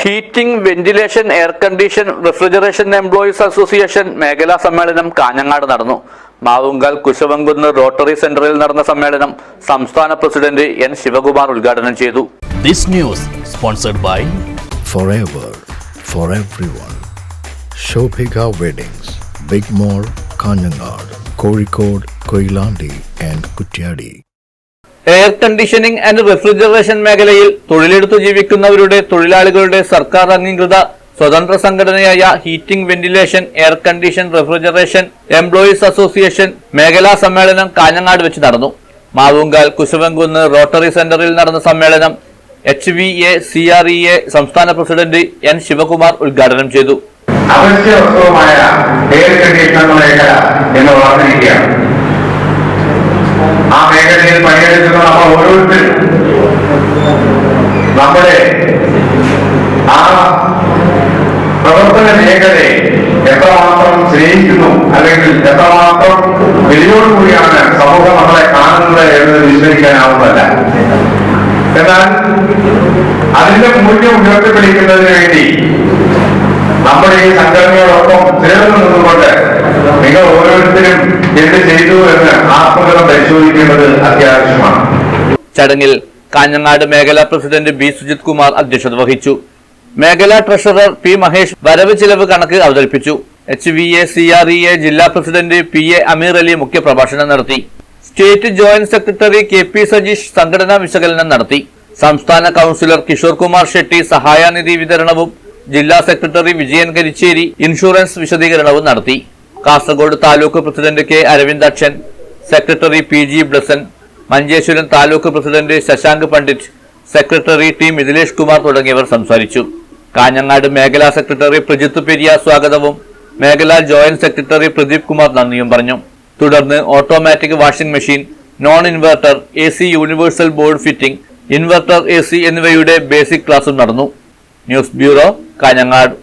Heating ventilation air condition refrigeration employees association മേഖലാ സമ്മേളനം കാഞ്ഞങ്ങാട് നടന്നു. മാവുങ്കൽ കുശവങ്കുന്ന് റോട്ടറി സെന്ററിൽ നടന്ന സമ്മേളനം സംസ്ഥാന പ്രസിഡന്റ് എൻ ശിവകുമാർ ഉദ്ഘാടനം ചെയ്തു. This news sponsored by forever for everyone weddings big mall Kanhangad Kozhikode Koyilandy and Kutyadi. Air conditioning and refrigeration മേഖലയിൽ തൊഴിലെടുത്തു ജീവിക്കുന്നവരുടെ തൊഴിലാളികളുടെ സർക്കാർ അംഗീകൃത സ്വതന്ത്ര സംഘടനയായ heating ventilation air condition refrigeration employees association മേഖലാ സമ്മേളനം കാഞ്ഞങ്ങാട് വെച്ച് നടന്നു. മാവുങ്കാൽ കുശവൻകുന്ന് റോട്ടറി സെന്ററിൽ നടന്ന സമ്മേളനം H V A C R E A സംസ്ഥാന പ്രസിഡന്റ് എൻ ശിവകുമാർ ഉദ്ഘാടനം ചെയ്തു. അവശ്യ വസ്തുവായ എയർ കണ്ടീഷണർ മേഖല എന്ന് ഓർമ്മിക്കുകയാണ് ആ മേഖലയിൽ പണിയെടുക്കുന്ന നമ്മൾ ഓരോരുത്തരും. നമ്മുടെ ആ പ്രവർത്തന മേഖലയെ എത്രമാത്രം സ്നേഹിക്കുന്നു അല്ലെങ്കിൽ എത്രമാത്രം വെളിയോടുകൂടിയാണ് സമൂഹം നമ്മളെ കാണുന്നത് എന്ന് വിശ്വസിക്കാനാവുന്നതല്ല. എന്നാൽ അതിന്റെ മൂല്യം ഉയർത്തിപ്പിടിക്കുന്നതിന് വേണ്ടി നമ്മുടെ ഈ സംഘടനയോടൊപ്പം ചേർന്ന് നിന്നുകൊണ്ട് നിങ്ങൾ ഓരോരുത്തരും എന്ത് എന്ന് ആത്മകഥം പരിശോധിക്കേണ്ടത് അത്യാവശ്യമാണ്. ചടങ്ങിൽ കാഞ്ഞങ്ങാട് മേഖലാ പ്രസിഡന്റ് ബി സുജിത് കുമാർ അധ്യക്ഷത വഹിച്ചു. മേഖലാ ട്രഷറർ പി മഹേഷ് വരവ് ചിലവ് കണക്ക് അവതരിപ്പിച്ചു. H V A C R E A ജില്ലാ president P A Ameer Ali മുഖ്യപ്രഭാഷണം നടത്തി. State joint secretary K P Sajeesh സംഘടനാ വിശകലനം നടത്തി. സംസ്ഥാന കൌൺസിലർ കിഷോർ കുമാർ ഷെട്ടി സഹായനിധി വിതരണവും ജില്ലാ സെക്രട്ടറി വിജയൻ കരിച്ചേരി ഇൻഷുറൻസ് വിശദീകരണവും നടത്തി. Kasaragod taluk president K Aravindakshan secretary P G Blessan Manjeshwaram taluk president Shashank Pandit secretary T Mithilesh Kumar തുടങ്ങിയവർ സംസാരിച്ചു. കാഞ്ഞങ്ങാട് മേഖലാ സെക്രട്ടറി പ്രജിത്ത് പെരിയ സ്വാഗതവും മേഖലാ ജോയിന്റ് സെക്രട്ടറി പ്രദീപ് കുമാർ നന്ദിയും പറഞ്ഞു. തുടർന്ന് automatic washing machine non inverter A C universal board fitting inverter A C എന്നിവയുടെ basic ക്ലാസും നടന്നു. News bureau Kanhangad.